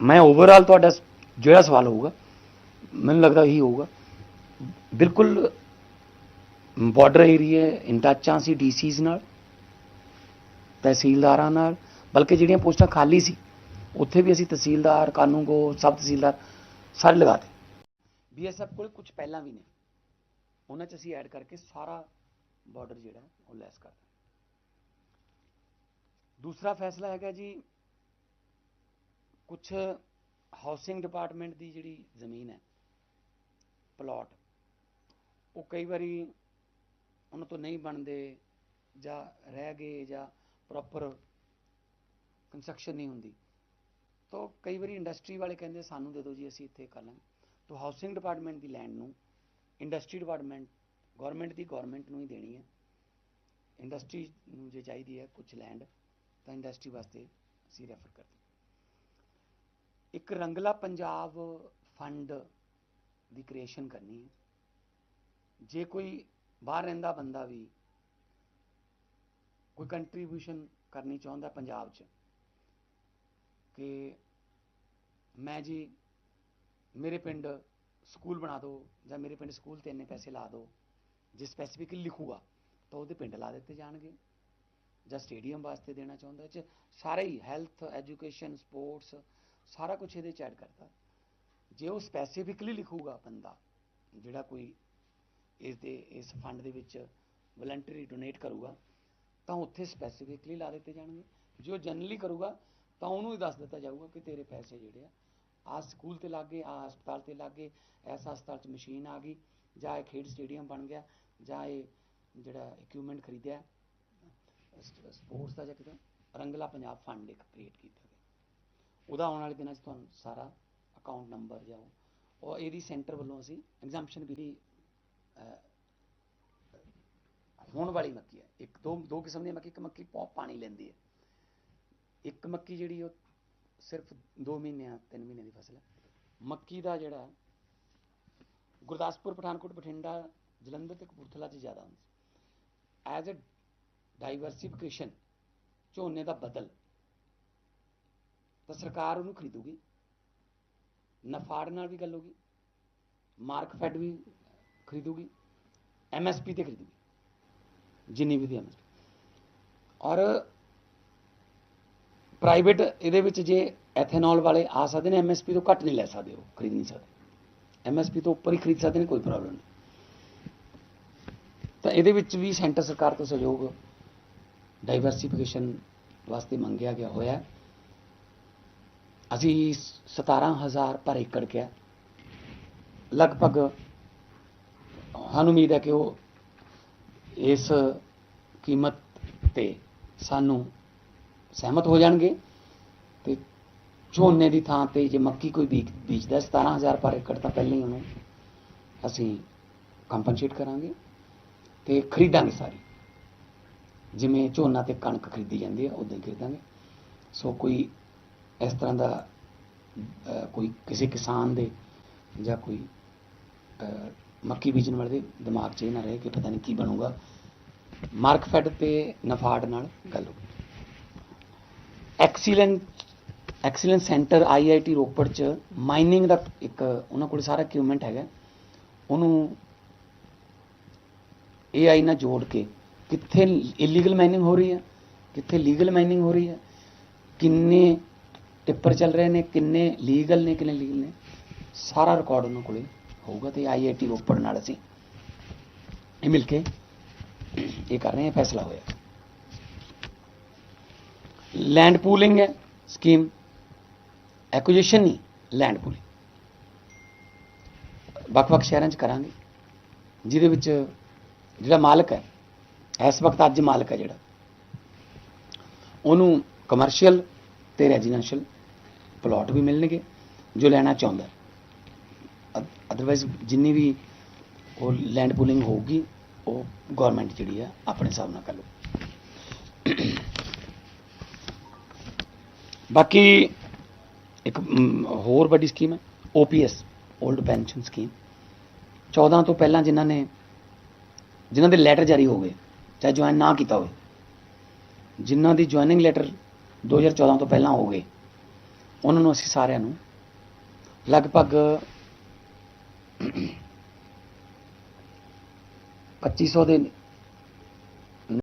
ਮੈਂ ਓਵਰਆਲ ਤੁਹਾਡਾ ਜਿਹੜਾ ਸਵਾਲ ਹੋਊਗਾ, ਮੈਨੂੰ ਲੱਗਦਾ ਇਹੀ ਹੋਊਗਾ। ਬਿਲਕੁਲ ਬਾਰਡਰ ਏਰੀਆ ਇਨ ਹਾਂ ਸੀ ਡੀਸੀਜ਼ ਨਾਲ, ਤਹਿਸੀਲਦਾਰਾਂ ਨਾਲ, ਬਲਕਿ ਜਿਹੜੀਆਂ ਪੋਸਟਾਂ ਖਾਲੀ ਸੀ, ਉੱਥੇ ਵੀ ਅਸੀਂ ਤਹਿਸੀਲਦਾਰ ਕਾਨੂੰਗੋ ਸਬ ਤਹਿਸੀਲਦਾਰ, ਸਾਰੇ ਲਗਾਤੇ ਬੀਐਸਐਫ ਕੋਲ ਕੁਝ ਪਹਿਲਾਂ ਵੀ ਨੇ। ਉਹਨਾਂ 'ਚ ਅਸੀਂ ਐਡ ਕਰਕੇ ਸਾਰਾ ਬਾਰਡਰ ਜਿਹੜਾ, ਉਹ ਲੈਸ ਕਰ ਦੂਸਰਾ ਫੈਸਲਾ ਹੈਗਾ ਜੀ ਕੁਝ ਹਾਊਸਿੰਗ ਡਿਪਾਰਟਮੈਂਟ ਦੀ ਜਿਹੜੀ ਜ਼ਮੀਨ ਹੈ ਪਲਾਟ ਉਹ ਕਈ ਵਾਰੀ ਉਹਨਾਂ ਤੋਂ ਨਹੀਂ ਬਣਦੇ ਜਾਂ ਰਹਿ ਗਏ ਜਾਂ ਪ੍ਰੋਪਰ ਕੰਸਟਰਕਸ਼ਨ ਨਹੀਂ ਹੁੰਦੀ। ਤਾਂ ਕਈ ਵਾਰੀ ਇੰਡਸਟਰੀ ਵਾਲੇ ਕਹਿੰਦੇ, ਸਾਨੂੰ ਦੇ ਦਿਓ ਜੀ, ਅਸੀਂ ਇੱਥੇ ਕਰ ਲਾਂਗੇ। ਤਾਂ ਹਾਊਸਿੰਗ ਡਿਪਾਰਟਮੈਂਟ ਦੀ ਲੈਂਡ ਨੂੰ ਇੰਡਸਟਰੀ ਡਿਪਾਰਟਮੈਂਟ ਗਵਰਨਮੈਂਟ ਦੀ ਗਵਰਨਮੈਂਟ ਨੂੰ ਹੀ ਦੇਣੀ ਹੈ। ਇੰਡਸਟਰੀ ਨੂੰ ਜੇ ਚਾਹੀਦੀ ਹੈ ਕੁਝ ਲੈਂਡ ਤਾਂ ਇੰਡਸਟਰੀ ਵਾਸਤੇ ਅਸੀਂ ਰੈਫਰ ਕਰਦੇ ਇੱਕ ਰੰਗਲਾ ਪੰਜਾਬ ਫੰਡ ਦੀ ਕ੍ਰੀਏਸ਼ਨ ਕਰਨੀ ਹੈ। ਜੇ ਕੋਈ ਬਾਹਰ ਰਹਿੰਦਾ ਬੰਦਾ ਵੀ ਕੋਈ ਕੰਟਰੀਬਿਊਸ਼ਨ ਕਰਨੀ ਚਾਹੁੰਦਾ ਪੰਜਾਬ 'ਚ ਕਿ ਮੈਂ ਜੀ ਮੇਰੇ ਪਿੰਡ ਸਕੂਲ ਬਣਾ ਦਿਓ ਜਾਂ ਮੇਰੇ ਪਿੰਡ ਸਕੂਲ ਤੇ ਇੰਨੇ ਪੈਸੇ ਲਾ ਦਿਓ, ਜੇ ਸਪੈਸੀਫਿਕਲੀ ਲਿਖੂਗਾ ਤਾਂ ਉਹਦੇ ਪਿੰਡ ਲਾ ਦਿੱਤੇ ਜਾਣਗੇ ਜਾਂ ਸਟੇਡੀਅਮ ਵਾਸਤੇ ਦੇਣਾ ਚਾਹੁੰਦਾ। ਚ ਸਾਰੇ ਹੀ ਹੈਲਥ ਐਜੂਕੇਸ਼ਨ ਸਪੋਰਟਸ ਸਾਰਾ ਕੁਝ ਇਹਦੇ ਚ ਐਡ ਕਰਤਾ। ਜੇ ਉਹ ਸਪੈਸੀਫਿਕਲੀ ਲਿਖੂਗਾ ਬੰਦਾ, ਜਿਹੜਾ ਕੋਈ ਇਸ ਦੇ ਇਸ ਫੰਡ ਦੇ ਵਿੱਚ ਵਲੰਟਰੀ ਡੋਨੇਟ ਕਰੂਗਾ, ਤਾਂ ਉੱਥੇ ਸਪੈਸੀਫਿਕਲੀ ਲਾ ਦਿੱਤੇ ਜਾਣਗੇ। ਜੇ ਉਹ ਜਨਰਲੀ ਕਰੂਗਾ, ਤਾਂ ਉਹਨੂੰ ਹੀ ਦੱਸ ਦਿੱਤਾ ਜਾਊਗਾ ਕਿ ਤੇਰੇ ਪੈਸੇ ਜਿਹੜੇ ਆ ਆ ਸਕੂਲ ਤੇ ਲੱਗੇ ਆ ਹਸਪਤਾਲ ਤੇ ਲੱਗੇ ਐਸਾ ਹਸਪਤਾਲ 'ਚ ਮਸ਼ੀਨ ਆ ਗਈ, ਜਾਂ ਇਹ ਖੇਡ ਸਟੇਡੀਅਮ ਬਣ ਗਿਆ, ਜਾਂ ਇਹ ਜਿਹੜਾ ਇਕਵਿਪਮੈਂਟ ਖਰੀਦਿਆ, ਸਪੋਰਟਸ ਦਾ ਜਾਂ ਕਿਤੇ, ਰੰਗਲਾ ਪੰਜਾਬ ਫੰਡ ਇੱਕ ਕ੍ਰੀਏਟ ਕੀਤਾ। ਉਹਦਾ ਆਉਣ ਵਾਲੇ ਦਿਨਾਂ 'ਚ ਤੁਹਾਨੂੰ ਸਾਰਾ ਅਕਾਊਂਟ ਨੰਬਰ ਜਾਂ ਉਹ- ਇਹਦੀ ਸੈਂਟਰ ਵੱਲੋਂ ਅਸੀਂ ਐਗਜ਼ਾਮਸ਼ਨ ਵੀ ਹੋਣ ਵਾਲੀ ਮੱਕੀ ਹੈ। ਇੱਕ, ਦੋ ਦੋ ਕਿਸਮ ਦੀ ਮੱਕੀ, ਇੱਕ ਮੱਕੀ ਪਾ- ਪਾਣੀ ਲੈਂਦੀ ਹੈ। ਇੱਕ ਮੱਕੀ ਜਿਹੜੀ ਉਹ ਸਿਰਫ 2 ਮਹੀਨਿਆਂ 3 ਮਹੀਨੇ ਦੀ ਫਸਲ ਹੈ। ਮੱਕੀ ਦਾ ਜਿਹੜਾ ਗੁਰਦਾਸਪੁਰ, ਪਠਾਨਕੋਟ, ਬਠਿੰਡਾ, ਜਲੰਧਰ ਤੇ ਕਪੂਰਥਲਾ 'ਚ ਜ਼ਿਆਦਾ ਹੁੰਦੀ। ਐਜ਼ ਅ ਡਾਈਵਰਸਿਫਿਕੇਸ਼ਨ ਝੋਨੇ ਦਾ ਬਦਲ ਤਾਂ ਸਰਕਾਰ ਉਹਨੂੰ ਖਰੀਦੂਗੀ। ਨਫਾੜ ਨਾਲ ਵੀ ਗੱਲ ਹੋਗੀ ਮਾਰਕਫੈਡ ਵੀ ਖਰੀਦੂਗੀ। ਐਮਐਸਪੀ ਤੇ ਖਰੀਦੂਗੀ। ਜਿੰਨੀ ਵੀ ਦੀ ਐਮਐਸਪੀ ਔਰ ਪ੍ਰਾਈਵੇਟ ਇਹਦੇ ਵਿੱਚ ਜੇ ਐਥੇਨੋਲ ਵਾਲੇ ਆ ਸਕਦੇ ਨੇ ਐਮਐਸਪੀ ਤੋਂ ਘੱਟ ਨਹੀਂ ਲੈ ਸਕਦੇ ਉਹ, ਖਰੀਦ ਨਹੀਂ ਸਕਦੇ। ਐਮਐਸਪੀ ਤੋਂ ਉੱਪਰ ਹੀ ਖਰੀਦ ਸਕਦੇ ਨੇ, ਕੋਈ ਪ੍ਰੋਬਲਮ ਨਹੀਂ। ਤਾਂ ਇਹਦੇ ਵਿੱਚ ਵੀ ਸੈਂਟਰ ਸਰਕਾਰ ਤੋਂ ਸਹਿਯੋਗ ਡਾਈਵਰਸਿਫਿਕੇਸ਼ਨ ਵਾਸਤੇ ਮੰਗਿਆ ਗਿਆ ਹੋਇਆ ਹੈ। ਅਸੀਂ 17000 ਪਰ ਏਕੜ ਕਿਹਾ। ਲਗਭਗ ਸਾਨੂੰ ਉਮੀਦ ਹੈ ਕਿ ਉਹ ਇਸ ਕੀਮਤ ਤੇ ਸਾਨੂੰ ਸਹਿਮਤ ਹੋ ਜਾਣਗੇ ਤੇ ਝੋਨੇ ਦੀ ਥਾਂ ਤੇ ਜੇ ਮੱਕੀ ਕੋਈ ਬੀਜ ਬੀਜਦਾ 17000 ਪਰ ਏਕੜ, ਤਾਂ ਪਹਿਲਾਂ ਹੀ ਉਹਨੂੰ ਅਸੀਂ ਕੰਪਨਸੇਟ ਕਰਾਂਗੇ ਤੇ ਖਰੀਦਾਂਗੇ ਸਾਰੀ। ਜਿਵੇਂ ਝੋਨਾ ਤੇ ਕਣਕ ਖਰੀਦੀ ਜਾਂਦੀ ਹੈ ਉਦਾਂ ਹੀ ਖਰੀਦਾਂਗੇ। ਸੋ ਕੋਈ ਇਸ ਤਰ੍ਹਾਂ ਦਾ ਕੋਈ ਕਿਸੇ ਕਿਸਾਨ ਦੇ ਜਾਂ ਕੋਈ ਮੱਕੀ ਬੀਜਣ ਵਾਲੇ ਦੇ ਦਿਮਾਗ 'ਚ ਇਹ ਨਾ ਰਹੇ ਕਿ ਪਤਾ ਨਹੀਂ ਕੀ ਬਣੂਗਾ। ਮਾਰਕਫੈਡ ਤੇ ਨਫਾੜ ਨਾਲ ਗੱਲ ਹੋ excellent excellence centre IIT Ropar 'ਚ ਮਾਈਨਿੰਗ ਦਾ ਇੱਕ ਉਹਨਾਂ ਕੋਲ ਸਾਰਾ ਇਕਵਿਪਮੈਂਟ ਹੈਗਾ। ਉਹਨੂੰ ਏਆਈ ਨਾਲ ਜੋੜ ਕੇ ਕਿੱਥੇ ਇਲੀਗਲ ਮਾਈਨਿੰਗ ਹੋ ਰਹੀ ਹੈ, ਕਿੱਥੇ ਲੀਗਲ ਮਾਈਨਿੰਗ ਹੋ ਰਹੀ ਹੈ, ਕਿੰਨੇ ਟਿੱਪਰ ਚੱਲ ਰਹੇ ਨੇ, ਕਿੰਨੇ ਲੀਗਲ ਨੇ, ਕਿੰਨੇ ਲੀਗਲ ਨੇ, ਸਾਰਾ ਰਿਕਾਰਡ ਉਹਨਾਂ ਕੋਲੇ ਹੋਊਗਾ ਤੇ ਆਈਆਈਟੀ ਰੋਪੜ ਨਾਲ ਅਸੀਂ ਇਹ ਮਿਲ ਕੇ ਇਹ ਕਰ ਰਹੇ ਹਾਂ ਫੈਸਲਾ ਹੋਇਆ। ਲੈਂਡ ਪੂਲਿੰਗ ਹੈ ਸਕੀਮ ਐਕੁਜੀਸ਼ਨ ਨਹੀਂ ਲੈਂਡ ਪੂਲਿੰਗ ਵੱਖ-ਵੱਖ ਸ਼ਹਿਰਾਂ 'ਚ ਕਰਾਂਗੇ, ਜਿਹਦੇ ਵਿੱਚ ਜਿਹੜਾ ਮਾਲਕ ਹੈ, ਇਸ ਵਕਤ ਅੱਜ ਮਾਲਕ ਹੈ ਜਿਹੜਾ, ਉਹਨੂੰ ਕਮਰਸ਼ੀਅਲ ਤੇ ਰੈਜ਼ੀਡੈਂਸ਼ੀਅਲ ਪਲਾਟ ਵੀ ਮਿਲਣਗੇ, ਜੋ ਲੈਣਾ ਚਾਹੁੰਦਾ ਅਦਰਵਾਈਜ਼ ਜਿੰਨੀ ਵੀ ਉਹ ਲੈਂਡ ਪੂਲਿੰਗ ਹੋਊਗੀ, ਉਹ ਗਵਰਨਮੈਂਟ ਜਿਹੜੀ ਹੈ ਆਪਣੇ ਹਿਸਾਬ ਨਾਲ ਕਰ ਲਊ। ਬਾਕੀ ਇੱਕ ਹੋਰ ਵੱਡੀ ਸਕੀਮ ਹੈ ਓਪੀਐਸ 올ਡ ਪੈਨਸ਼ਨ ਸਕੀਮ 14 ਤੋਂ ਪਹਿਲਾਂ ਜਿਨ੍ਹਾਂ ਨੇ, ਜਿਨ੍ਹਾਂ ਦੇ ਲੈਟਰ ਜਾਰੀ ਹੋ ਗਏ, ਚਾਹੇ ਜੁਆਇਨ ਨਾ ਕੀਤਾ ਹੋਵੇ, ਜਿਨ੍ਹਾਂ ਦੀ ਜੁਆਇਨਿੰਗ ਲੈਟਰ 2014 ਤੋਂ ਪਹਿਲਾਂ ਹੋ ਗਏ। ਉਹਨਾਂ ਨੂੰ ਅਸੀਂ ਸਾਰਿਆਂ ਨੂੰ ਲਗਭਗ 2500 ਦੇ